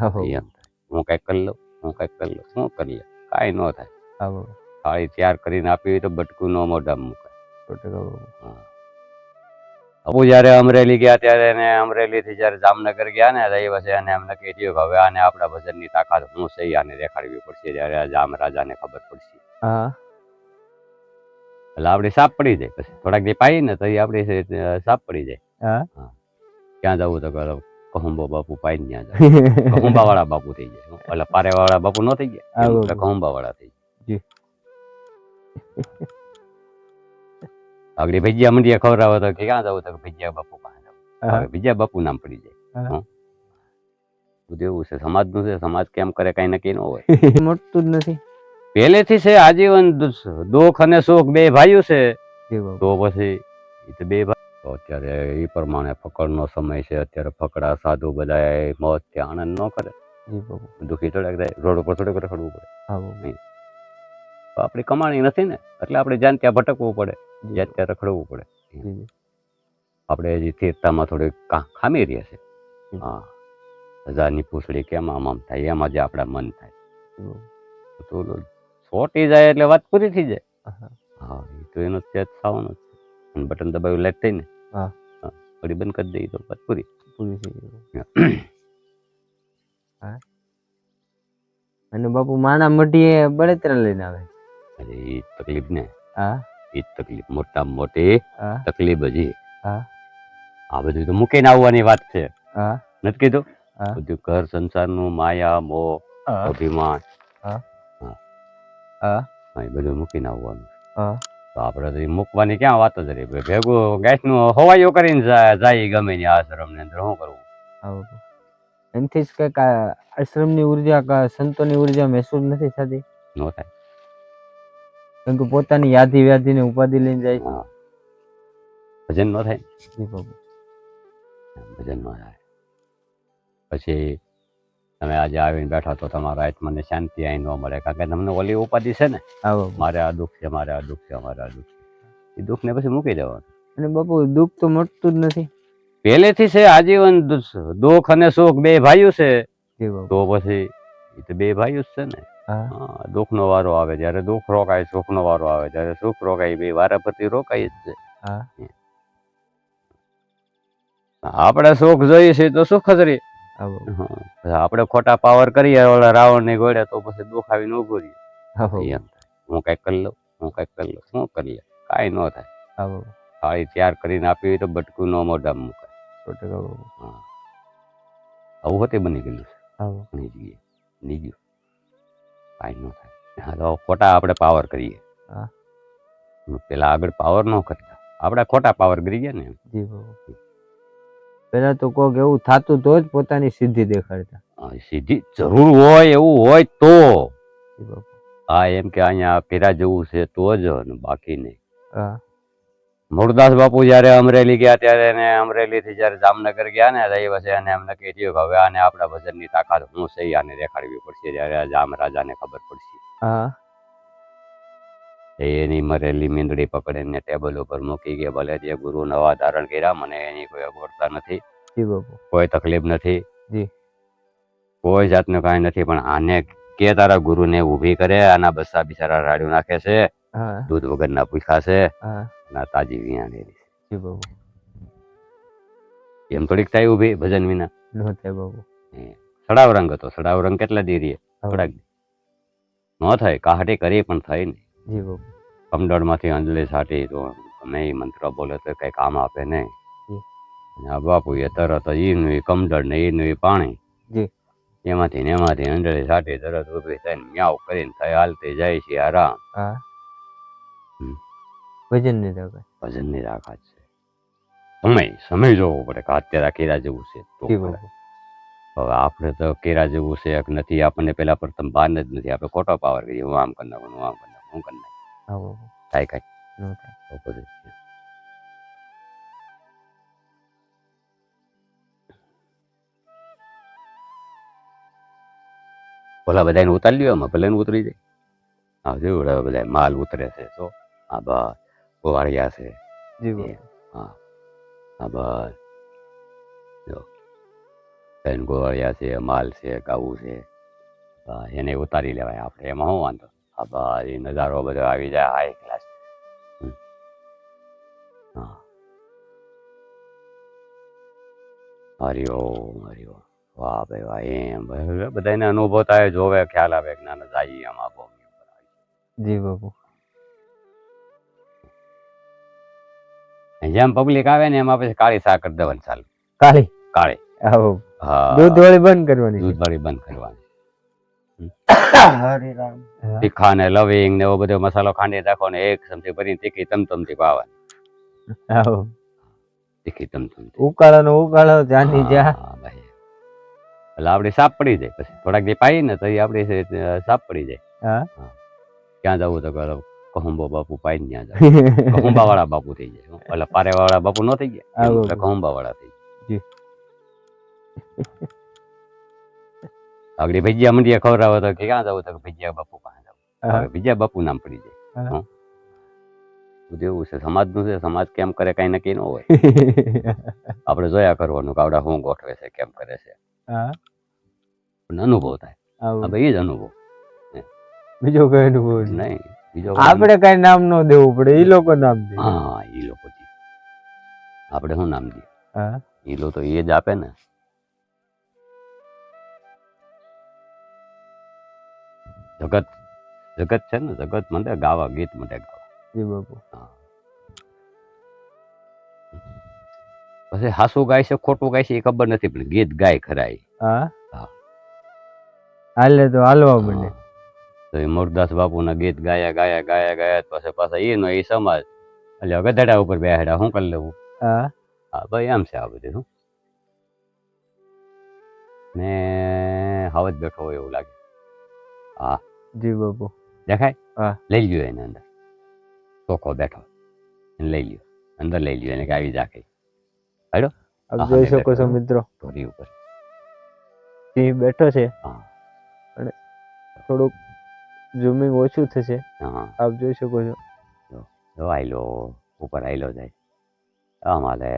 હા કંઈક કરી લઉં હું કંઈક કરી લઉં શું કરીએ કાંઈ ન થાય. થાળી તૈયાર કરીને આપી હોય તો બટકું નો મોઢામાં મુકાય. હા. અપુ જયારે અમરેલી ગયા ત્યારે એને અમરેલી થી જયારે જામનગર ગયા ને એ વર્ષે એમને એમ નક્કી થયું હવે આને આપણા ભજનની તાકાત હું સહી આને દેખાડવી પડશે જ્યારે આ જામ રાજાને ખબર પડશે. એટલે આપણી સાપ પડી જાય પછી. થોડાક જે પાઈ ને તો એ સાપ પડી જાય. ક્યાં જવું તો કહો કહુંબો બાપુ પાઈ ન્યા જાય. કહુંબા વાળા બાપુ થઈ જાય. એટલે પારે વાળા બાપુ ન થઈ ગયા. એટલે કહુંબા વાળા થઈ જાય. આગળ ભજીયા મંડિયા ખવડાવો તો કે ક્યાં જાવ? તો ભજીયા બાપુ પાસે જાવ. ભજીયા બાપુ નામ પડી જાય. બધું એવું છે સમાજનું છે સમાજ કેમ કરે કઈ નક્કી ન હોય. મળતું જ નથી. પહેલેથી છે આજીવન દુઃખ અને સુખ બે ભાઈઓ છે. તો પછી એ તો બે ભાઈ તો અત્યારે એ પ્રમાણે ફકડનો સમય છે. અત્યારે ફકડા સાધુ બધા મોત કે આનંદ ન કરે. દુઃખી થોડાક થાય રોડ ઉપર થોડુંક રખડવું પડે. તો આપણી કમાણી નથી ને. એટલે આપણે જ્યાં ત્યાં ભટકવું પડે. જ્યાં ત્યાં રખડવું પડે. આપણે હજી સ્થિરતામાં થોડીક ખામી રહે છે. હા. હજારની પૂછડી કેમ આમ આમ થાય? એમાં જે આપણા મન થાય. તો સોટી જાય એટલે વાત પૂરી થઈ જાય. હા. તો એનો તેજ થવાનો છે. બટન દબાવ્યું લાઈટ થઈ ને હા. ઘડી બંધ કરી દઈએ તો વાત પૂરી. પૂરી થઈ હા. અને બાપુ માના મઢીએ બળતરા લઈને આવે. અરે એ તકલીફ ને. હા. એ તકલીફ મોટા મોટી તકલીફ હજી હા. આ બધું તો મૂકીને આવવાની વાત છે. હા. નથી કીધું. બધું ઘર સંસારનું માયા મોહ હા. અભિમાન. હા. હા, બધું મૂકીને આવવાનું. હા. તો આપણે તો એ મૂકવાની ક્યાં વાત જ રહી? ભેગું ગેસનું હવાઈઓ કરીને જાય ગમે ત્યાં આશ્રમની અંદર શું કરવું? એમથી જ કંઈક આ આશ્રમની ઊર્જા કા સંતોની ઊર્જા મહેસૂસ નથી થતી. ન થાય. કેમ કે પોતાની યાદી વ્યાધિને ઉપાધિ લઈને જાય ભજન ન થાય? ભજન ન થાય. પછી તમે આજે આવીને બેઠા તો તમારા આત્માને શાંતિ અહીં ન મળે કારણ કે તમને ઓલી ઉપાધિ છે ને? મારે આ દુઃખ છે મારે આ દુઃખ છે મારે આ દુઃખ છે. એ દુઃખને પછી મૂકી દેવાનું. અને બાપુ દુઃખ તો મળતું જ નથી. પહેલેથી છે આજીવન દુઃખ અને સુખ બે ભાઈઓ છે. તો પછી એ તો બે ભાઈઓ જ છે ને? દુઃખ નો દુઃખનો વારો આવે જ્યારે દુઃખ રોકાય સુખનો વારો આવે જ્યારે સુખ રોકાય બે વારાફરતી રોકાય જ છે. આપણે સુખ જોઈએ છે તો સુખ જ રહે. હા બાપુ હા. પછી આપણે ખોટા પાવર કરીએ ઓલા રાવણ ને ગોળે તો પછી દુખાવી ન રહે હા કંઈક કરી લઉં હું કંઈક કરી લઉં શું કરી લે કાંઈ ન થાય. થાળી તૈયાર કરીને આપી હોય તો બટકું ન મોઢામાં મુકાય. આવું. હોતે બની ગયેલું છે. ઘણી ગયું કાંઈ ન થાય. હા તો ખોટા આપણે પાવર કરીએ. હા. પેલા આગળ પાવર ન કરતા. આપણે ખોટા પાવર કરી ગયા ને પેલા તો કોક એવું થાતું તો જ પોતાની સિદ્ધિ દેખાડતા. સિદ્ધિ જરૂર હોય એવું હોય તો. હા એમ કે અહીંયા ફેરા જેવું છે તો જ અને બાકી નહીં. હા. મૂળદાસ બાપુ જયારે અમરેલી ગયા ત્યારે એને અમરેલી થી જયારે જામનગર ગયા ને એ વર્ષે એને એમ નક્કી કે હવે આને આપણા ભજનની તાકાત હું સહી આને દેખાડવી પડશે જયારે આ જામ રાજાને ખબર પડશે. હા. એની મરેલી મીંદડી પકડીને ટેબલ ઉપર મૂકી ગયા. ભલે જે ગુરુ નવા ધારણ કર્યા મને એની કોઈ અગવડતા નથી. કોઈ તકલીફ નથી. કોઈ જાતનું કાંઈ નથી પણ આને કે તારા ગુરુને ઊભી કરે આના બસ્સા બિચારા રાડ્યું નાખે છે દૂધ વગરના પૂછા છે ના તાજી વિયાણેલી છે. એમ થોડીક થાય ઊભી ભજન વિના? નો થાય સડાવ રંગ હતો. સડાવ રંગ કેટલા દી રહીએ? થોડાક. ન થાય. કાહટી કરી પણ થાય નહીં. જી બાપુ. કમડળમાંથી અંજલિ સાટી તો અમે મંત્ર બોલે તો કઈ કામ આપે નહીં. અને બાપુ એ તરત ઈનું એ કમડળ ને ઈનું એ પાણી એમાંથી ને એમાંથી અંજલિ સાટી તરત ઊભી થઈને મ્યાવ કરીને થઈ હાલતી જાય છે આરામ. ભજનની થાય ભજનની તાકાત છે. સમય સમય જોવો પડે કે અત્યારે આ કેરા જેવું છે હવે આપણે તો કેરા જેવું છે નથી આપણને પેલા પ્રથમ ભાન જ નથી. આપણે ખોટો પાવર કરીએ. હું આમ કરી નાખું હું આમ કરી નાખું હું કરી નાખું. બધા તો પછી ઓલા બધાને ઉતારી લ્યો આમાં ભલે ઉતરી જાય હા જેવું હવે બધા માલ ઉતરે છે તો આ બસ ગોવાળિયા છે હા હા બસ જો બેન ગોવાળિયા છે માલ છે ગાવું છે એને ઉતારી લેવાય આપણે એમાં શું વાંધો હા નજારો બધો આવી જાય હાઈ ક્લાસ હા હરિઓમ હરિઓમ વાહ ભાઈ વાહ એમ બધાને અનુભવ થાય જોવે ખ્યાલ આવે કે ના ના જાય એમ આપો જી બાપુ જેમ પબ્લિક આવે ને એમાં પછી કાળી સાકર દેવાની ચાલુ કાળી કાળી હા દૂધ વાળી બંધ કરવાની દૂધ વાળી બંધ કરવાની તીખા ને લવિંગ ને એવો બધો મસાલો ખાંડી રાખો ને એક ચમચી ભરીને તીખી તમતમતી પાવાની આવો. તીખી તમતમતી ઉકાળો નો ઉકાળો જાની જા. એટલે આપડી સાપ પડી જાય પછી. થોડાક જે પાઈ ને તો એ આપડી સાપ પડી જાય હા. ક્યાં જવું તો કહો કહુંબો બાપુ પાઈ ને ત્યાં જાય કહુંબા વાળા બાપુ થઈ જાય. એટલે પારે વાળા બાપુ નો થઈ ગયા કહુંબા વાળા થઈ જી. આગળ ભજીયા મંડિયા ખવડાવો તો કે ક્યાં જવું તો ભજીયા બાપુ પાસે જવું ભજીયા બાપુ નામ પડી જાય. બધું એવું છે સમાજનું છે સમાજ કેમ કરે કઈ નક્કી ન હોય. આપણે જોયા કરવાનું કાવડા શું ગોઠવે છે કેમ કરે છે. અનુભવ થાય. હવે એ જ અનુભવ. બીજો કઈ અનુભવ નહીં. બીજો આપણે કઈ નામ ન દેવું પડે એ લોકો નામ દે. હા એ લોકો આપણે શું નામ હા. એ લોકો તો એ જ આપે ને. જગત જગત છે ને જગત મને ગાવા ગીત મને ગાવા. જી બાપુ. પછી હાસુ ગાય છે ખોટું ગાય છે એ ખબર નથી પણ ગીત ગાય ખરા હા. હાલે તો હાલવા મને તો એ મુરદાસ બાપુના ગીત ગાયા ગાયા ગાયા ગાયા પછી પાછા એનો એ સમાજ. એટલે ગધેડા ઉપર બેહાડ્યા શું કરી લેવું? હા. હા ભાઈ એમ છે આ બધું શું ને હવે જ બેઠો હોય એવું લાગે. હા. જી બાપુ. દેખાય? હા. લઈ લ્યો એને અંદર. ચોખ્ખો બેઠો. લઈ લ્યો. અંદર લઈ લ્યો. એને કે આવી જાકે આપ જોઈ શકો છો મિત્રો. ઢોરી ઉપર. સિંહ બેઠો છે. હા. થોડુંક ઝૂમિંગ ઓછું થશે. હા. આપ જોઈ શકો છો. જો આયલો ઉપર આયલો જાય. અમારે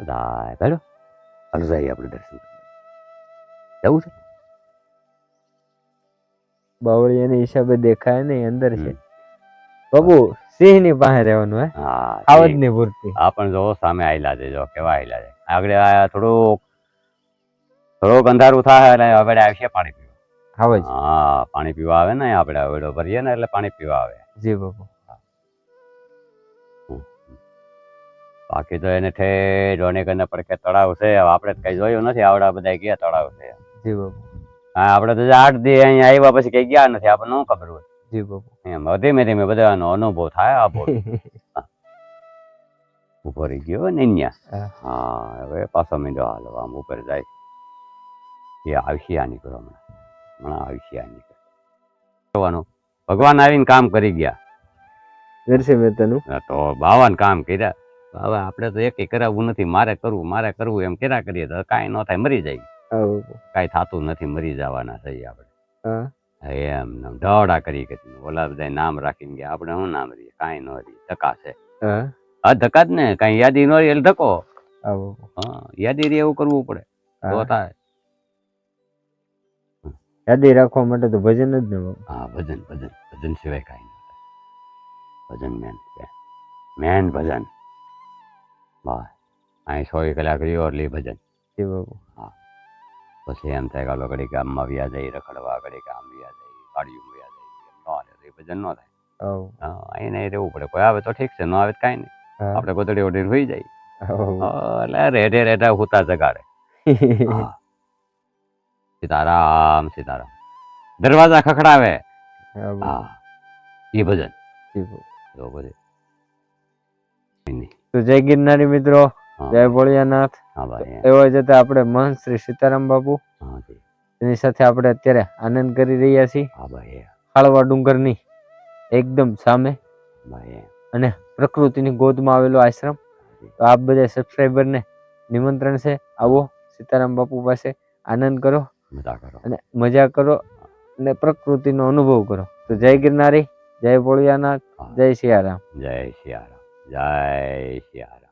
બધા પેલો હાલો જઈએ આપણે દર્શન જવું છે? બાવળિયાની હિસાબે દેખાય નહીં અંદર છે. બબુ સિંહની પાસે રહેવાનું હે? હા આવજની પૂરતી આ પણ જો સામે આયલા છે જો કેવા આયલા છે. આગળ આ થોડુંક થોડુંક અંધારું થાય એટલે હવે આવશે પાણી પીવા. આવજ હા પાણી પીવા આવે ને આપણે અવેડો ભરીએ ને એટલે પાણી પીવા આવે. જી બાપુ બાકી તો એને ઠે જોને કરીને પડકે તળાવ છે. આપણે કઈ જોયું નથી આવડા બધા ગયા તળાવ છે. જી બાપુ હા આપણે તો આઠ દી અહીંયા આવ્યા પછી કઈ ગયા નથી આપણને શું ખબર હોય? જી બાપુ. એમ ધીમે ધીમે બધાનો અનુભવ થાય આ બોલ. ઊભો ગયો ને અહીંયા હા. હવે પાછો મીંડો હાલો આમ ઉપર જાય. એ આવશે આ કરો હમણાં. હમણાં આવશે આ નીકળો કરવાનું ભગવાન આવીને કામ કરી ગયા. નરસિંહ મહેતાનું તો બાવાન કામ કર્યા. બાવા આપણે તો એક કરાવવું નથી. મારે કરવું મારે કરવું એમ કર્યા કરીએ તો કાંઈ ન થાય મરી જાય. કાંઈ થતું નથી મરી જવાના થઈ આપણે. એમ નામ ઢવડા કરી કરી ઓલા બધા નામ રાખીને ગયા. આપણે શું નામ રહીએ? કાંઈ ન રહીએ. ધક્કા છે. હા? હા ધક્કા જ ને. કાંઈ યાદી ન રહી એટલે ધક્કો. હા યાદી રહી એવું કરવું પડે. તો થાય. યાદી રાખવા માટે તો ભજન જ ને હા ભજન ભજન. ભજન સિવાય કાંઈ ન ભજન મેન મેન ભજન. બસ. અહીં સો કલાક રહ્યો એટલે ભજન. બાપુ પછી એમ થાય કે હાલો ઘડીક ગામમાં વ્યા જાય રખડવા ઘડી ગામ વ્યા જાય ગાડીઓ વ્યા જાય એમ ન હાલે તો ભજન ન થાય. હા અહીં નહીં રહેવું પડે. કોઈ આવે તો ઠીક છે ન આવે તો કાંઈ નહીં. આપણે ગોદડી ઓઢી હોઈ જાય. એટલે રેઢે રેઢા હુતા જગાડે. સીતારામ સીતારામ. દરવાજા ખખડાવે. હા એ ભજન. તો જય ગિરનારી મિત્રો. જય ભોળિયાનાથ. એવા જતા આપણે મહંત શ્રી સીતારામ બાપુ. એની સાથે આપણે અત્યારે આનંદ કરી રહ્યા છીએ. ખાળવા ડુંગરની એકદમ સામે. અને પ્રકૃતિની ગોદમાં આવેલો આશ્રમ. તો આપ બધા સબસ્ક્રાઈબરને નિમંત્રણ છે. આવો સીતારામ બાપુ પાસે આનંદ કરો મજા કરો. અને મજા કરો અને પ્રકૃતિનો અનુભવ કરો. તો જય ગિરનારી જય ભોળિયાનાથ જય સિયારામ જય સિયારામ જય સિયારામ